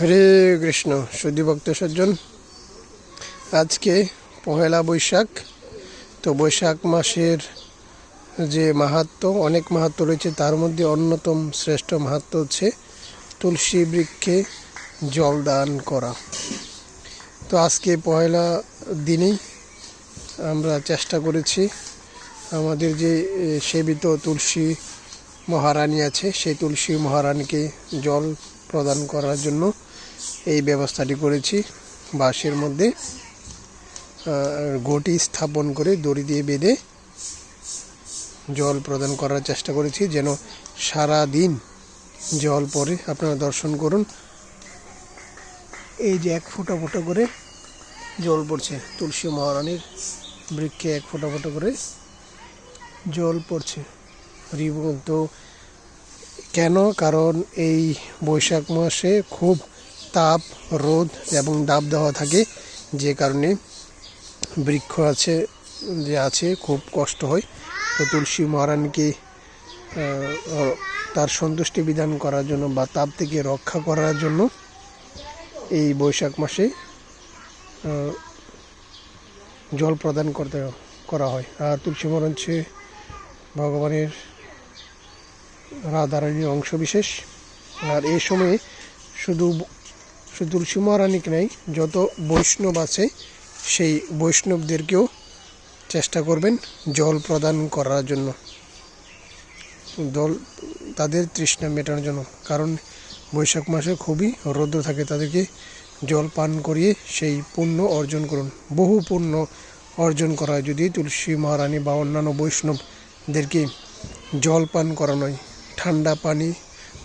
হরে কৃষ্ণ, সুধী ভক্ত সজ্জন। আজকে পহেলা বৈশাখ, তো বৈশাখ মাসের যে মাহাত্ম, অনেক মাহাত্ম রয়েছে, তার মধ্যে অন্যতম শ্রেষ্ঠ মাহাত্ম হচ্ছে তুলসী বৃক্ষে জল দান করা। তো আজকে পয়লা দিনেই আমরা চেষ্টা করেছি, আমাদের যে সেবিত তুলসী মহারানী আছে, সেই তুলসী মহারানীকে জল প্রদান করার জন্য। এই ব্যবস্থাটি করেছি। বাঁশের মধ্যে ঘটি স্থাপন করে দড়ি দিয়ে বেঁধে জল প্রদান করার চেষ্টা করেছি যেন সারা দিন জল পরে আপনারা দর্শন করুন। এই যে এক ফোঁটা ফোঁটা করে জল পড়ছে, তুলসী মহারানীর বৃক্ষে এক ফোঁটা ফোঁটা করে জল পড়ছে। তো কেন? কারণ এই বৈশাখ মাসে খুব তাপ, রোদ এবং ডাব দেওয়া থাকে, যে কারণে বৃক্ষ আছে, যে আছে, খুব কষ্ট হয়। তো তুলসী মহারানীকে তার সন্তুষ্টি বিধান করার জন্য বা তাপ থেকে রক্ষা করার জন্য এই বৈশাখ মাসে জল প্রদান করতে, করা হয়। আর তুলসী মহারান হচ্ছে ভগবানের রাধারানীর অংশ বিশেষ আর এই সময়ে শুধু শুধু তুলসী মহারানীকে নাই, যত বৈষ্ণব আছে, সেই বৈষ্ণবদেরকেও চেষ্টা করবেন জল প্রদান করার জন্য। জল তাদের তৃষ্ণা মেটানোর জন্য। কারণ বৈশাখ মাসে খুবই রৌদ্র থাকে, তাদেরকে জল পান করিয়ে সেই পুণ্য অর্জন করুন। বহু পুণ্য অর্জন করা হয়, যদি তুলসী মহারানী বা অন্যান্য বৈষ্ণবদেরকে জল পান করানো হয় ঠান্ডা পানি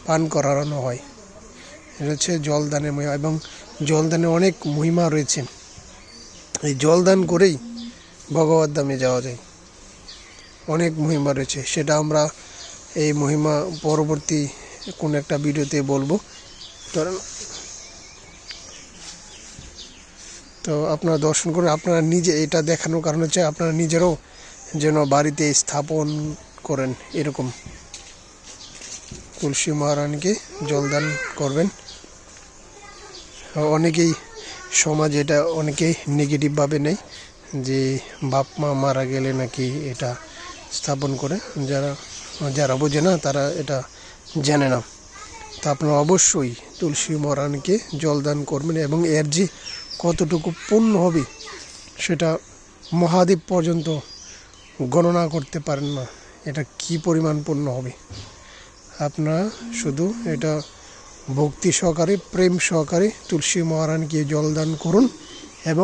পান করানো হয়। এটা হচ্ছে জলদানের মহিমা এবং জলদানে অনেক মহিমা রয়েছে। এই জলদান করেই ভগবত দামে যাওয়া যায়। অনেক মহিমা রয়েছে। সেটা আমরা এই মহিমা পরবর্তী কোন একটা ভিডিওতে বলব। ধরেন, তো আপনারা দর্শন করে আপনারা নিজে এটা দেখানোর কারণ হচ্ছে আপনারা নিজেরও যেন বাড়িতে স্থাপন করেন এরকম। তুলসী মহারানীকে জলদান করবেন। অনেকেই সমাজ এটা অনেকেই নেগেটিভভাবে নেয় যে বাপ মা মারা গেলে নাকি এটা স্থাপন করে। যারা যারা বোঝে না তারা এটা জানে না। তা আপনারা অবশ্যই তুলসী মহারানীকে জলদান করবেন এবং এর যে কতটুকু পূর্ণ হবে সেটা মহাদ্বীপ পর্যন্ত গণনা করতে পারেন না। এটা কি পরিমাণ পূর্ণ হবে? আপনারা শুধু এটা ভক্তি সহকারে প্রেম সহকারে তুলসী মহারানীকে জলদান করুন এবং